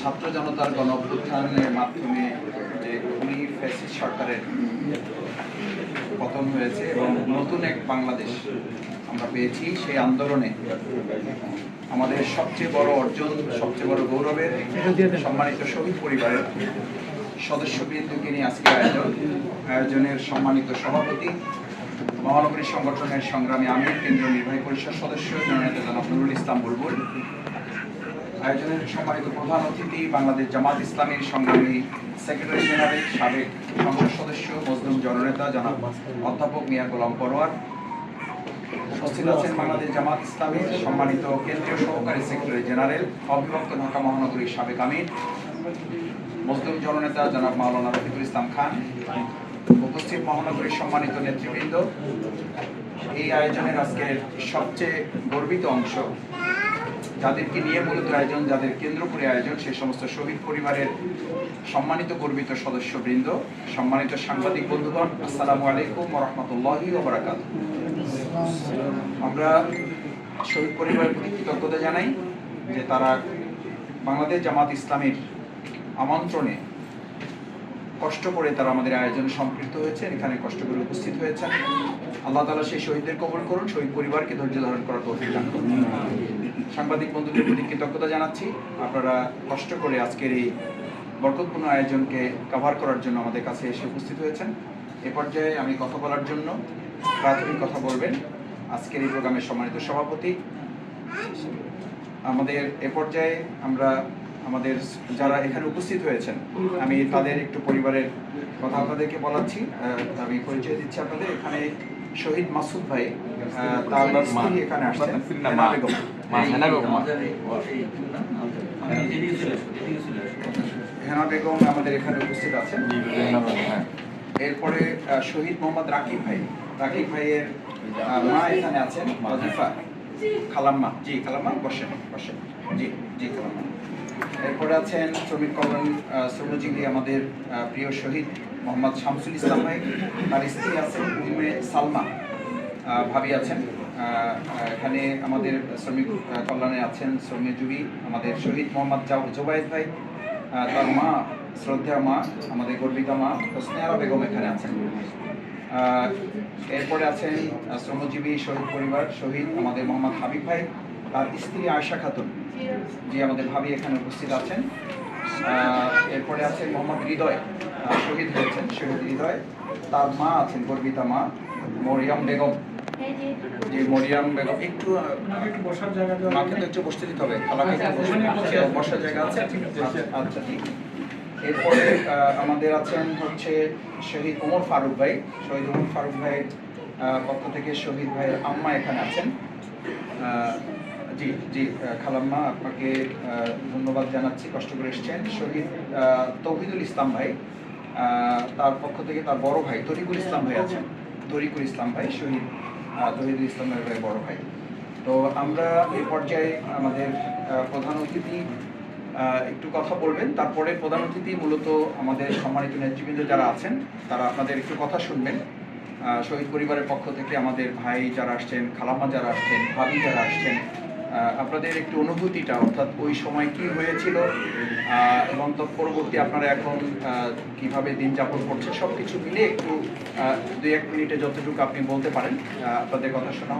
ছাত্র জনতার গণ অভ্যুত্থানের মাধ্যমে যে খুনি ফ্যাসিস্ট সরকারের পতন হয়েছে এবং নতুন এক বাংলাদেশ আমরা পেয়েছি, সেই আন্দোলনে আমাদের সবচেয়ে বড় অর্জন, সবচেয়ে বড় গৌরবের সম্মানিত শহীদ পরিবারের সদস্যবৃন্দকে নিয়ে আজকে আয়োজন। আয়োজনের সম্মানিত সভাপতি মহানগরী সংগঠনের সংগ্রামী আমির, কেন্দ্রীয় নির্বাহী পরিষদ সদস্য জননেতা জনাব নুরুল ইসলাম বুলবুল। আয়োজনের সম্মানিত প্রধান অতিথি বাংলাদেশ জামাত ইসলামীর সংগ্রামী সেক্রেটারি জেনারেল, সাবেক সংসদ সদস্য, মজলুম জননেতা জনাব অধ্যাপক মিয়া গোলাম পরোয়ার। উপস্থিত আছেন বাংলাদেশ জামাত ইসলামীর সম্মানিত কেন্দ্রীয় সহকারী সেক্রেটারি জেনারেল, অবিভক্ত ঢাকা মহানগরীর সাবেক আমির, মজলুম জননেতা জনাব মাওলানা রফিকুল ইসলাম খান। উপস্থিত মহানগরীর সম্মানিত নেতৃবৃন্দ, এই আয়োজনের আজকের সবচেয়ে গর্বিত অংশ যাদেরকে নিয়ে মূলত আয়োজন, যাদের কেন্দ্র করে আয়োজন, সেই সমস্ত শহীদ পরিবারের সম্মানিত গর্বিত সদস্যবৃন্দ, সম্মানিত সাংবাদিক বন্ধুগণ, আসসালামু আলাইকুম রহমতুল্লাহ ওবরাকাত আমরা শহীদ পরিবারের প্রতি কৃতজ্ঞতা জানাই যে তারা বাংলাদেশ জামাত ইসলামের আমন্ত্রণে কষ্ট করে তারা আমাদের আয়োজনে সম্পৃক্ত হয়েছেন, এখানে কষ্ট করে উপস্থিত হয়েছেন। আল্লাহ তালা সেই শহীদদের কবর করুন, শহীদ পরিবারকে ধৈর্য ধারণ করার তৌফিক সাংবাদিক বন্ধুদের প্রতি কৃতজ্ঞতা জানাচ্ছি, আপনারা কষ্ট করে আজকের এই বরকতপূর্ণ আয়োজনকে কভার করার জন্য আমাদের কাছে এসে উপস্থিত হয়েছেন। এ পর্যায়ে আমি কথা বলার জন্য প্রাথমিক কথা বলবেন। আজকের এই প্রোগ্রামের সম্মানিত সভাপতি। আমাদের এ পর্যায়ে আমরা আমাদের যারা এখানে উপস্থিত হয়েছেন আমি তাদের একটু পরিবারের কথা আপনাদেরকে বলাচ্ছি। আমি পরিচয় দিচ্ছি আপনাদের। এখানে শহীদ মাসুদ ভাই তার স্ত্রী এখানে আসছেন। হেনা বেগম হেনা বেগম। হেনা বেগম আমাদের এখানে উপস্থিত আছেন। এরপরে আহ, শহীদ মোহাম্মদ রাকিব ভাই। রাকিব ভাইয়ের আহ, মা এখানে আছেন খালাম্মা, জি, খালাম্মা, বসেন বসেন। জি জি, খালাম্মা। এরপরে আছেন শ্রমিক কল্যাণ শ্রমজীবী আমাদের প্রিয় শহীদ মোহাম্মদ শামসুল ইসলাম ভাই। তার স্ত্রী আছেন উম্মে সালমা। ভাবি আছেন। এখানে আমাদের শ্রমিক কল্যাণে আছেন শ্রমজীবী আমাদের শহীদ মোহাম্মদ জোবায়েদ ভাই। তার মা শ্রদ্ধা মা, আমাদের গর্বিতা মা হোসনেয়ারা বেগম এখানে আছেন। এরপরে আছেন শ্রমজীবী শহীদ পরিবার শহীদ আমাদের মোহাম্মদ হাবিব ভাই, তার স্ত্রী আয়শা খাতুন, যে আমাদের ভাবি এখানে উপস্থিত আছেন। এরপরে আছেন মোহাম্মদ হৃদয় শহীদ হয়েছেন, শহীদ হৃদয়। তার মা আছেন, গর্বিতা মা, মরিয়াম বেগম। যে মরিয়াম বেগম, একটু বসার জায়গা আছে আচ্ছা ঠিক এরপরে আমাদের আছেন হচ্ছে শহীদ ওমর ফারুক ভাই। শহীদ ওমর ফারুক ভাইয়ের পক্ষ থেকে শহীদ ভাইয়ের আম্মা এখানে আছেন। জি জি খালাম্মা, আপনাকে ধন্যবাদ জানাচ্ছি, কষ্ট করে এসেছেন। শহীদ তৌহিদুল ইসলাম ভাই তার পক্ষ থেকে তার বড় ভাই তরিকুল ইসলাম ভাই আছেন। তরিকুল ইসলাম ভাই, শহীদ তহিদুল ইসলামের ভাই বড় ভাই। তো আমরা এই পর্যায়ে আমাদের প্রধান অতিথি একটু কথা বলবেন তারপরে প্রধান অতিথি মূলত আমাদের সম্মানিত নেতৃবৃন্দ যারা আছেন, তারা আপনাদের একটু কথা শুনবেন শহীদ পরিবারের পক্ষ থেকে আমাদের ভাই যারা আসছেন, খালাম্মা যারা আসছেন, ভাবি যারা আসছেন আপনাদের একটু অনুভূতিটা, অর্থাৎ ওই সময় কি হয়েছিল এবং তো পরবর্তী আপনারা এখন কীভাবে দিন যাপন করছেন সব কিছু মিলে একটু দুই এক মিনিটে যতটুকু আপনি বলতে পারেন আপনাদের কথা শোনা।